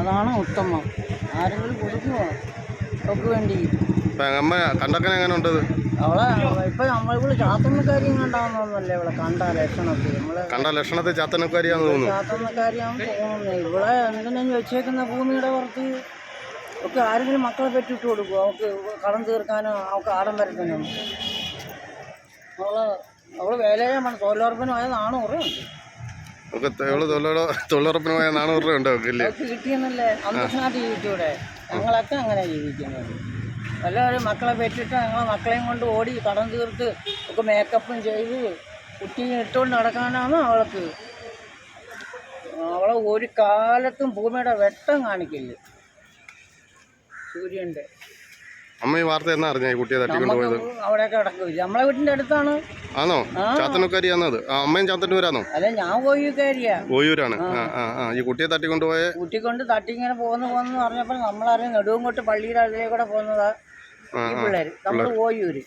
അതാണ് ഉത്തമം. ആരെങ്കിലും കൊടുക്കുമോ ഒക്കെ വേണ്ടി. അമ്മ കണ്ടക്കനെ എങ്ങനെ ഉണ്ടത് അവളെ ഇപ്പൊ നമ്മളിവിടെ ചാത്തമ്മക്കാരി കണ്ടാവുന്നല്ലേ ഇവിടെ കണ്ട ലക്ഷണത്തിൽ നമ്മൾ കണ്ട ലക്ഷണത്തിൽ ചാത്തനക്കാരിയാന്ന് തോന്നുന്നു. ചാത്തമ്മക്കാരിയാന്ന് തോന്നുന്നു. ഇവിടെ എന്തിനും വെച്ചേക്കുന്ന ഭൂമിയുടെ പുറത്ത്? ഒക്കെ ആരെങ്കിലും മക്കളെ പറ്റിയിട്ട് കൊടുക്കും അവൾക്ക് കടം തീർക്കാനോ അവൾക്ക് ആഡംബരത്തിനോ അവൾ അവൾ വേല ചെയ്യാൻ വേണം തൊഴിലുറപ്പിന് നാണൂറ് നമുക്ക് എവൾ തൊഴിലുറ തൊഴിലുറപ്പിന് പോയ നാനൂറ് രൂപ ഉണ്ടോ ഇല്ലേ? കിട്ടിയെന്നല്ലേ? അന്തസ്സായിട്ട് ജീവിച്ചൂടെ? ഞങ്ങളൊക്കെ അങ്ങനെ ജീവിക്കുന്നത്. എല്ലാവരും മക്കളെ പെറ്റിട്ട് ഞങ്ങളെ മക്കളെയും കൊണ്ട് ഓടി കടം തീർത്ത് ഒക്കെ മേക്കപ്പും ചെയ്ത് കുട്ടിയെ ഇട്ടുകൊണ്ട് നടക്കാനാണ് അവൾക്ക്? അവളെ ഒരു കാലത്തും ഭൂമിയുടെ വെട്ടം കാണിക്കില്ല. സൂര്യന്റെ. അമ്മ ഈ വാർത്ത എന്നാ അറിഞ്ഞ? കുട്ടിയെ തട്ടിക്കൊണ്ട് പോയത്? അവിടെയൊക്കെ കിടക്കില്ല നമ്മളെ വീട്ടിന്റെ അടുത്താണ്. ആണോ? ചാത്തനക്കാരിയാന്നത് ആ അമ്മയും ചാത്തന്നൂരാണോ? അല്ല ഞാൻ കയറിയാ ഓയൂരാണ് ആ. ആ ആ ഈ കുട്ടിയെ തട്ടിക്കൊണ്ട് പോയ കൂട്ടിക്കൊണ്ട് തട്ടി ഇങ്ങനെ പോകുന്നു പോകുന്നു പറഞ്ഞപ്പോൾ നമ്മളറിയാം നെടുവങ്കോട്ട് പള്ളിയുടെ അതിലേക്കൂടെ പോകുന്നതാ ആ ഈ പിള്ളേര്. നമ്മൾ ഓയൂര്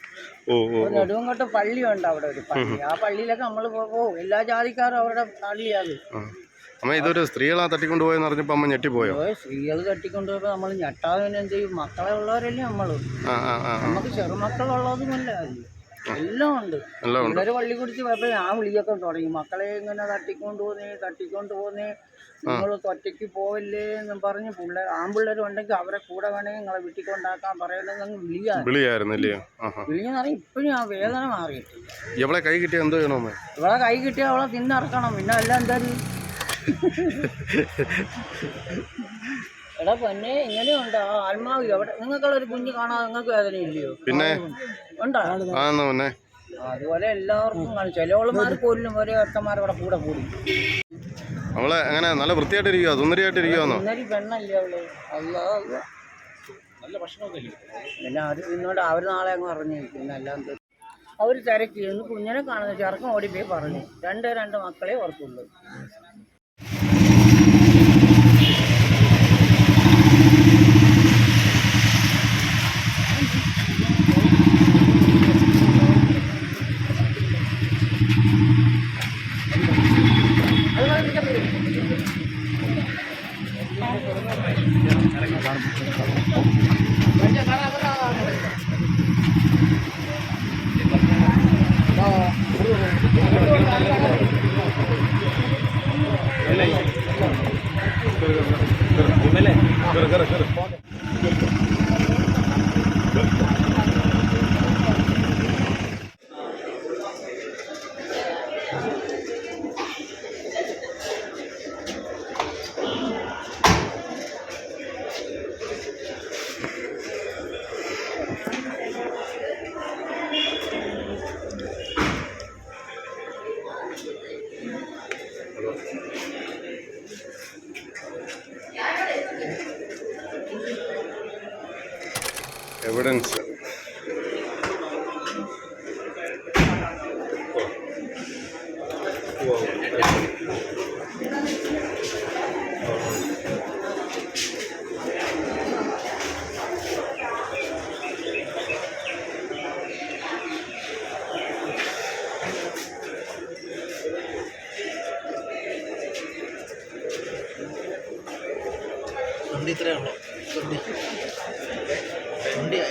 നെടുവങ്കോട്ട് പള്ളിയുണ്ട് അവിടെ ഒരു പള്ളി. ആ പള്ളിയിലൊക്കെ നമ്മൾ പോകും എല്ലാ ജാതിക്കാരും അവരുടെ പള്ളിയാണ്. അമ്മ ഇതൊരു സ്ത്രീകളാ തട്ടിക്കൊണ്ട് പോയെന്ന് അറിഞ്ഞപ്പോൾ അമ്മ ഞെട്ടിപ്പോയോ? ഓ സ്ത്രീകൾ തട്ടിക്കൊണ്ടുപോയപ്പോൾ നമ്മൾ ഞെട്ടാതെ എന്ത് ചെയ്യും? മക്കളെ ഉള്ളവരല്ലേ നമ്മൾ. നമുക്ക് ചെറുമക്കളുള്ളതുമല്ല എല്ലാം ഉണ്ട് ഇവരെ പള്ളി കുടിച്ച് പോയപ്പോൾ ഞാൻ വിളിയൊക്കെ തുടങ്ങി. മക്കളെ ഇങ്ങനെ തട്ടിക്കൊണ്ട് പോന്നേ തട്ടിക്കൊണ്ട് പോന്നേ. നിങ്ങൾ ഒറ്റയ്ക്ക് പോവല്ലേ എന്ന് പറഞ്ഞ് പിള്ളേർ ആൺപിള്ളേർ ഉണ്ടെങ്കിൽ അവരെ കൂടെ വേണമെങ്കിൽ നിങ്ങളെ വീട്ടിൽ കൊണ്ടാക്കാൻ പറയുന്നത് അങ്ങ് വിളിയാ വിളിയായിരുന്നു. ഇല്ലയോ ആ ആ ഇപ്പോഴും ആ വേദന മാറിയിട്ടില്ല ഇവളെ കൈ കിട്ടിയ എന്തോ ചെയ്യണോ അമ്മ ഇവളെ കൈ അവളെ തിന്നിറക്കണം. പിന്നെ എല്ലാം എന്തായാലും? എടാ പൊന്നെ ഇങ്ങനെയുണ്ടോ ആ ആത്മാവ് എവിടെ? നിങ്ങൾക്കുള്ള ഒരു കുഞ്ഞ് കാണാതെ നിങ്ങൾക്ക് വേദനയില്ലയോ? പിന്നെ? ഉണ്ടോ? പിന്നെ. അതുപോലെ എല്ലാവർക്കും കാണും. ചിലവളുമാർ പോലും ഒരേ ഒത്തന്മാരവിടെ കൂടെ കൂടി. അവളെ അങ്ങനെ നല്ല വൃത്തിയായിട്ടിരിക്കുവോ സുന്ദരിയായിട്ടിരിക്കുവാന്നോ? ഇന്നൊരു പെണ്ണല്ലേ അവൾ? അല്ലാ. പിന്നെ അവർ നിന്നോട് അവർ നാളെ അങ്ങ് പറഞ്ഞു എല്ലാം അവർ തിരക്കി. ഒന്ന് കുഞ്ഞിനെ കാണുന്ന ചെറുക്കം ഓടിപ്പോയി പറഞ്ഞു. രണ്ട് രണ്ട് മക്കളെ ഓർക്കുള്ളൂ. कर कर कर എവിഡൻസ് ഇത്രയാണോ 兄弟